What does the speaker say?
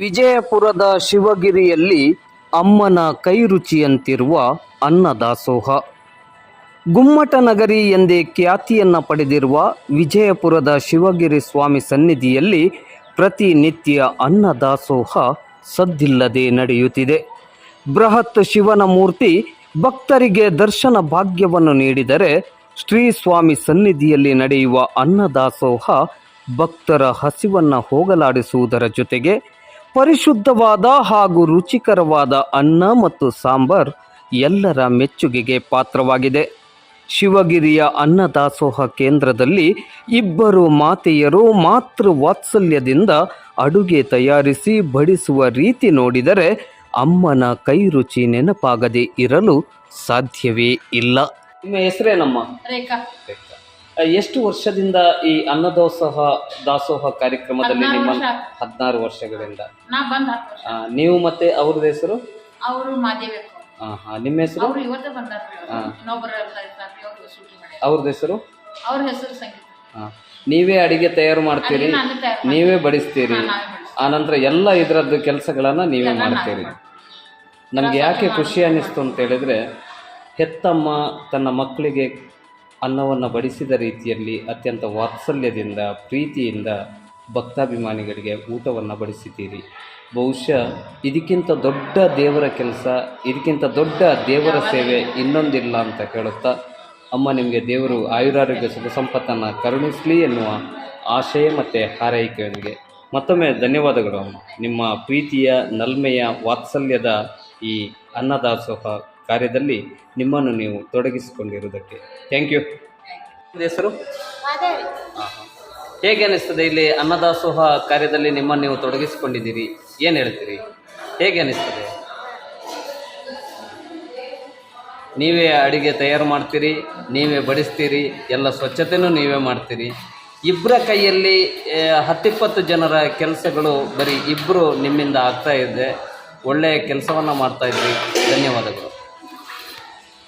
ವಿಜಯಪುರದ ಶಿವಗಿರಿಯಲ್ಲಿ ಅಮ್ಮನ ಕೈರುಚಿಯಂತಿರುವ ಅನ್ನದಾಸೋಹ. ಗುಮ್ಮಟನಗರಿ ಎಂದೇ ಖ್ಯಾತಿಯನ್ನ ಪಡೆದಿರುವ ವಿಜಯಪುರದ ಶಿವಗಿರಿ ಸ್ವಾಮಿ ಸನ್ನಿಧಿಯಲ್ಲಿ ಪ್ರತಿನಿತ್ಯ ಅನ್ನದಾಸೋಹ ಸದ್ದಿಲ್ಲದೆ ನಡೆಯುತ್ತಿದೆ. ಬೃಹತ್ ಶಿವನ ಮೂರ್ತಿ ಭಕ್ತರಿಗೆ ದರ್ಶನ ಭಾಗ್ಯವನ್ನು ನೀಡಿದರೆ ಶ್ರೀ ಸ್ವಾಮಿ ಸನ್ನಿಧಿಯಲ್ಲಿ ನಡೆಯುವ ಅನ್ನದಾಸೋಹ ಭಕ್ತರ ಹಸಿವನ್ನು ಹೋಗಲಾಡಿಸುವುದರ ಜೊತೆಗೆ ಪರಿಶುದ್ಧವಾದ ಹಾಗೂ ರುಚಿಕರವಾದ ಅನ್ನ ಮತ್ತು ಸಾಂಬಾರ್ ಎಲ್ಲರ ಮೆಚ್ಚುಗೆಗೆ ಪಾತ್ರವಾಗಿದೆ. ಶಿವಗಿರಿಯ ಅನ್ನದಾಸೋಹ ಕೇಂದ್ರದಲ್ಲಿ ಇಬ್ಬರು ಮಾತೆಯರು ಮಾತೃ ವಾತ್ಸಲ್ಯದಿಂದ ಅಡುಗೆ ತಯಾರಿಸಿ ಬಡಿಸುವ ರೀತಿ ನೋಡಿದರೆ ಅಮ್ಮನ ಕೈ ರುಚಿ ನೆನಪಾಗದೆ ಇರಲು ಸಾಧ್ಯವೇ ಇಲ್ಲ. ನಿಮ್ಮ ಹೆಸರೇನಮ್ಮ? ರೇಖಾ. ಎಷ್ಟು ವರ್ಷದಿಂದ ಈ ಅನ್ನದಾಸೋಹ ದಾಸೋಹ ಕಾರ್ಯಕ್ರಮದಲ್ಲಿ ನಿಮ್ಮ. ಹದಿನಾರು ವರ್ಷಗಳಿಂದ? ಆ, ನೀವು ಮತ್ತೆ ಅವ್ರದ್ದು ಹೆಸರು? ಅವರು ಮಾದೇಬೇಕು ಆ, ಹಾ, ನಿಮ್ಮ ಹೆಸರು? ಅವ್ರು ಇವತ್ತೇ ಬಂದಾರ ಹಾ. ಇನ್ನೊಬ್ಬರ ಅವ್ರು ಸೂಟಿ ಮಾಡಿ. ಅವ್ರದ್ದು ಹೆಸರು? ಅವ್ರ ಹೆಸರು ಸಂಗೀತ. ಆ, ನೀವೇ ಅಡಿಗೆ ತಯಾರು ಮಾಡ್ತೀರಿ? ಅಡಿಗೆ ನಾನೇ ತಯಾರು ಮಾಡ್ತೀನಿ. ನೀವೇ ಬಡಿಸ್ತೀರಿ? ಹಾ, ನಾವೇ ಬಡಿಸ್ತೀವಿ. ಆನಂತರ ಎಲ್ಲ ಇದರದ್ದು ಕೆಲಸಗಳನ್ನ ನಾವೇ ಮಾಡ್ತೀರಿ. ನಮ್ಗೆ ಯಾಕೆ ಖುಷಿ ಅನ್ನಿಸ್ತು ಅಂತ ಹೇಳಿದ್ರೆ ಹೆತ್ತಮ್ಮ ತನ್ನ ಮಕ್ಕಳಿಗೆ ಅನ್ನವನ್ನು ಬಡಿಸಿದ ರೀತಿಯಲ್ಲಿ ಅತ್ಯಂತ ವಾತ್ಸಲ್ಯದಿಂದ, ಪ್ರೀತಿಯಿಂದ ಭಕ್ತಾಭಿಮಾನಿಗಳಿಗೆ ಊಟವನ್ನು ಬಡಿಸಿದ್ದೀರಿ. ಬಹುಶಃ ಇದಕ್ಕಿಂತ ದೊಡ್ಡ ದೇವರ ಕೆಲಸ, ಇದಕ್ಕಿಂತ ದೊಡ್ಡ ದೇವರ ಸೇವೆ ಇನ್ನೊಂದಿಲ್ಲ ಅಂತ ಕೇಳುತ್ತಾ ಅಮ್ಮ ನಿಮಗೆ ದೇವರು ಆಯುರಾರೋಗ್ಯ ಸುಖ ಸಂಪತ್ತನ್ನು ಕರುಣಿಸಲಿ ಎನ್ನುವ ಆಶಯ ಮತ್ತು ಹಾರೈಕೆಯೊಂದಿಗೆ. ಮತ್ತೊಮ್ಮೆ ಧನ್ಯವಾದಗಳು ನಿಮ್ಮ ಪ್ರೀತಿಯ, ನಲ್ಮೆಯ, ವಾತ್ಸಲ್ಯದ ಈ ಅನ್ನದಾಸೋಹ ಕಾರ್ಯದಲ್ಲಿ ನಿಮ್ಮನ್ನು ನೀವು ತೊಡಗಿಸಿಕೊಂಡಿರುವುದಕ್ಕೆ. ಥ್ಯಾಂಕ್ ಯು ಹೆಸರು? ಹೇಗೆ ಅನಿಸ್ತದೆ ಇಲ್ಲಿ ಅನ್ನದಾಸೋಹ ಕಾರ್ಯದಲ್ಲಿ ನಿಮ್ಮನ್ನು ನೀವು ತೊಡಗಿಸಿಕೊಂಡಿದ್ದೀರಿ? ಏನು ಹೇಳ್ತೀರಿ? ಹೇಗೆ ಅನಿಸ್ತದೆ? ನೀವೇ ಅಡುಗೆ ತಯಾರು ಮಾಡ್ತೀರಿ ನೀವೇ ಬಡಿಸ್ತೀರಿ ಎಲ್ಲ ಸ್ವಚ್ಛತೆಯೂ ನೀವೇ ಮಾಡ್ತೀರಿ. ಇಬ್ಬರ ಕೈಯಲ್ಲಿ ಹತ್ತಿಪ್ಪತ್ತು ಜನರ ಕೆಲಸಗಳು ಬರೀ ಇಬ್ಬರು ನಿಮ್ಮಿಂದ ಆಗ್ತಾ ಇದೆ. ಒಳ್ಳೆಯ ಕೆಲಸವನ್ನು ಮಾಡ್ತಾ ಇದ್ದೀರಿ ಧನ್ಯವಾದಗಳು.